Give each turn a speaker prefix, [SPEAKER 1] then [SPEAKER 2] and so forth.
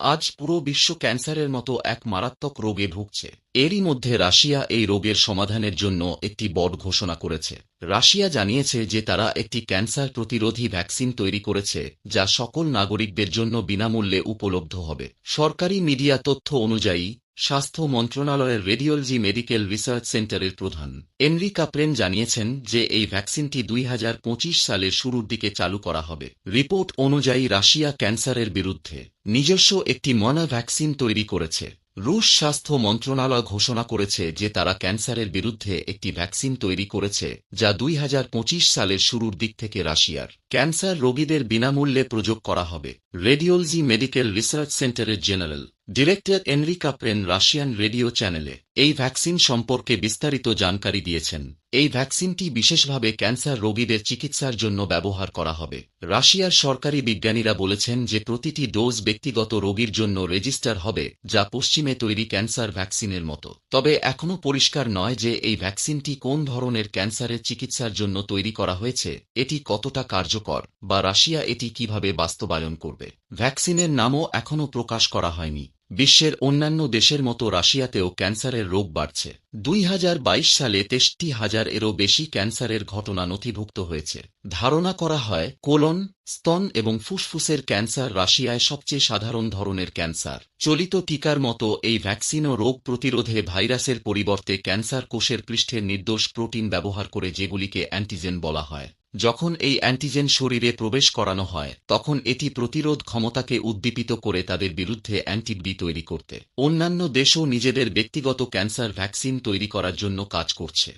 [SPEAKER 1] আজ পুরো বিশ্ব ক্যান্সারের মতো এক মারাত্মক রোগে ভুগছে। এরই মধ্যে রাশিয়া এই রোগের সমাধানের জন্য একটি বট ঘোষণা করেছে। রাশিয়া জানিয়েছে যে তারা একটি ক্যান্সার প্রতিরোধী ভ্যাকসিন তৈরি করেছে, যা সকল নাগরিকদের জন্য বিনামূল্যে উপলব্ধ হবে। সরকারি মিডিয়া তথ্য অনুযায়ী স্বাস্থ্য মন্ত্রণালয়ের রেডিওলজি মেডিকেল রিসার্চ সেন্টারের প্রধান। এনরি কাপ্রেন জানিয়েছেন যে এই ভ্যাকসিনটি দুই হাজার পঁচিশ সালের শুরুর দিকে চালু করা হবে। রিপোর্ট অনুযায়ী রাশিয়া ক্যান্সারের বিরুদ্ধে নিজস্ব একটি মনা ভ্যাকসিন তৈরি করেছে। রুশ স্বাস্থ্য মন্ত্রণালয় ঘোষণা করেছে যে তারা ক্যান্সারের বিরুদ্ধে একটি ভ্যাকসিন তৈরি করেছে যা দুই হাজার পঁচিশ সালের শুরুর দিক থেকে রাশিয়ার। ক্যান্সার রোগীদের বিনামূল্যে প্রযোগ করা হবে। রেডিওলজি মেডিকেল রিসার্চ সেন্টারের general director Andrey Kaprin Russian radio চ্যানেলে এই ভ্যাকসিন সম্পর্কে বিস্তারিত জানকারি দিয়েছেন। এই ভ্যাকসিনটি বিশেষভাবে ক্যান্সার রোগীদের চিকিৎসার জন্য ব্যবহার করা হবে। রাশিয়ার সরকারি বিজ্ঞানীরা বলেছেন যে প্রতিটি ডোজ ব্যক্তিগত রোগীর জন্য রেজিস্টার হবে, যা পশ্চিমে তৈরি ক্যান্সার ভ্যাকসিনের মতো। তবে এখনও পরিষ্কার নয় যে এই ভ্যাকসিনটি কোন ধরনের ক্যান্সারের চিকিৎসার জন্য তৈরি করা হয়েছে, এটি কতটা কার্যকর, বা রাশিয়া এটি কীভাবে বাস্তবায়ন করবে। ভ্যাকসিনের নামও এখনও প্রকাশ করা হয়নি। বিশ্বের অন্যান্য দেশের মতো রাশিয়াতেও ক্যান্সারের রোগ বাড়ছে। দুই হাজার বাইশ সালে তেষট্টি হাজার এরও বেশি ক্যান্সারের ঘটনা নথিভুক্ত হয়েছে। ধারণা করা হয়, কোলন, স্তন এবং ফুসফুসের ক্যান্সার রাশিয়ায় সবচেয়ে সাধারণ ধরনের ক্যান্সার। চলিত টিকার মতো এই ভ্যাকসিনও রোগ প্রতিরোধে ভাইরাসের পরিবর্তে ক্যান্সার কোষের পৃষ্ঠের নির্দোষ প্রোটিন ব্যবহার করে যেগুলিকে অ্যান্টিজেন বলা হয়। যখন এই অ্যান্টিজেন শরীরে প্রবেশ করানো হয়, তখন এটি প্রতিরোধ ক্ষমতাকে উদ্দীপিত করে তাদের বিরুদ্ধে অ্যান্টিবি তৈরি করতে। অন্যান্য দেশও নিজেদের ব্যক্তিগত ক্যান্সার ভ্যাকসিন তৈরি করার জন্য কাজ করছে।